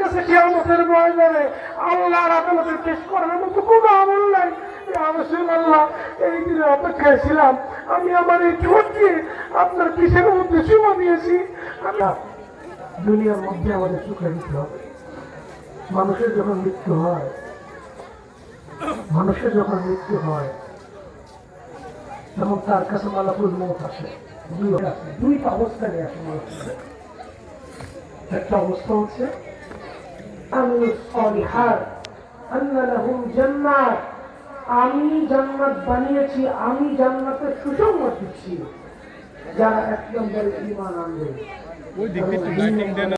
কাছে কিয়ামতের ময়দানে আল্লাহর আদালতে পেশ করার মতো কোনো আমল নাই। এই অপেক্ষায় ছিলাম। আমি আমার এই আপনার কিসের মধ্যে দিয়েছি। দুনিয়ার মধ্যে আমাদের সুখে দিতে হবে। মানুষের যখন মৃত্যু হয়, মানুষের যখন মৃত্যু হয়, তখন তার কাছে মালাকুল মত আসে। দুই আসে দুইটা অবস্থা নিয়ে আসে মানুষের। একটা অবস্থা হচ্ছে আমি আন্না লাহুম জান্নাত আমি জান্নাত বানিয়েছি, আমি জান্নাতের সুসংবাদ দিচ্ছি। যারা এক নম্বরে ইমান আনবে